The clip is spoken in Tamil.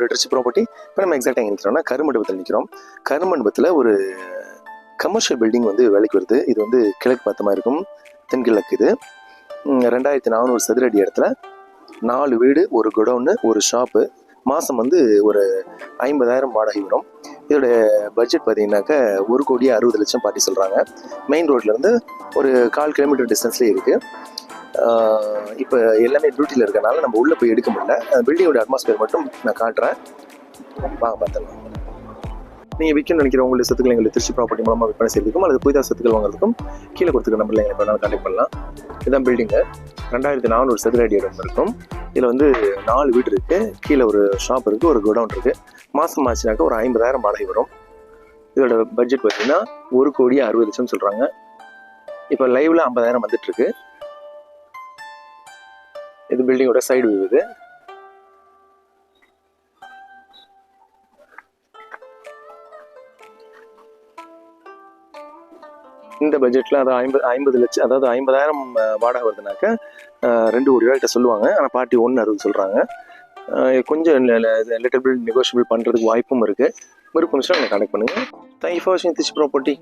வெல்கம் டு ப்ராப்பர்ட்டி இப்போ நம்ம எக்ஸாக்டாக எங்கே நிற்கிறோம்னா கருமண்டபத்தில் நிற்கிறோம் கருமண்டபத்தில் ஒரு கமர்ஷியல் பில்டிங் வந்து வேலைக்கு வருது. இது வந்து கிழக்கு பார்த்த மாதிரி இருக்கும். தென்கிழக்கு இது. ரெண்டாயிரத்தி நானூறு சதுரடி இடத்துல நாலு வீடு ஒரு குடவுனு ஒரு ஷாப்பு மாதம் வந்து ஒரு ஐம்பதாயிரம் வாடகை வரும். இதோடைய பட்ஜெட் பார்த்திங்கனாக்கா ஒரு கோடி அறுபது லட்சம் பாட்டி சொல்கிறாங்க மெயின் ரோட்லேருந்து ஒரு கால் கிலோமீட்டர் டிஸ்டன்ஸ்லேயே இருக்குது இப்போ எல்லாமே டியூட்டியில் இருக்கனால நம்ம உள்ளே போய் எடுக்க முடியல. பில்டிங்கோட அட்மாஸ்பியர் மட்டும் நான் காட்டுறேன். வாங்க பார்த்துக்கலாம் நீங்கள் விற்கணும்னு நினைக்கிற உங்களுடைய சொத்துக்களை எங்களுக்கு திருச்சி ப்ராப்பர்ட்டி மூலமாக விற்பனை செய்யறதுக்கும் அல்லது புதிதாக சொத்துக்கள் வாங்குறதுக்கும் கீழே கொடுத்துருக்க நம்பரில் எங்களை வேணாலும் கான்டாக்ட் பண்ணலாம். இதுதான் பில்டிங்கு ரெண்டாயிரத்தி நானூறு சதுர அடி இடம் இருக்கும். இதில் வந்து நாலு வீடு இருக்குது கீழே ஒரு ஷாப் இருக்குது ஒரு குடவுன் இருக்குது மாதம் ஆச்சுனாக்கா ஒரு ஐம்பதாயிரம் வாடகை வரும். இதோட பட்ஜெட் பார்த்தீங்கன்னா ஒரு கோடி அறுபது லட்சம் சொல்கிறாங்க இப்போ லைவில் ஐம்பதாயிரம் வந்துட்டுருக்கு இது பில்டிங்கோட சைடு வியூ இது. இந்த பட்ஜெட்டில் அதாவது ஐம்பது ஐம்பது லட்சம் அதாவது ஐம்பதாயிரம் வாடகை வருதுனாக்க ரெண்டு கோடி ரூபாய்கிட்ட சொல்லுவாங்க. ஆனால் பார்ட்டி ஒன்று அறுபது சொல்கிறாங்க கொஞ்சம் லிட்டில் பில் நெகோஷியபிள் பண்ணுறதுக்கு வாய்ப்பும் இருக்குது விருப்பம் நீங்கள் கனெக்ட் பண்ணுங்கள் தேங்க்யூ ஃபார் வாட்சிங் திஸ் ப்ராப்பர்ட்டி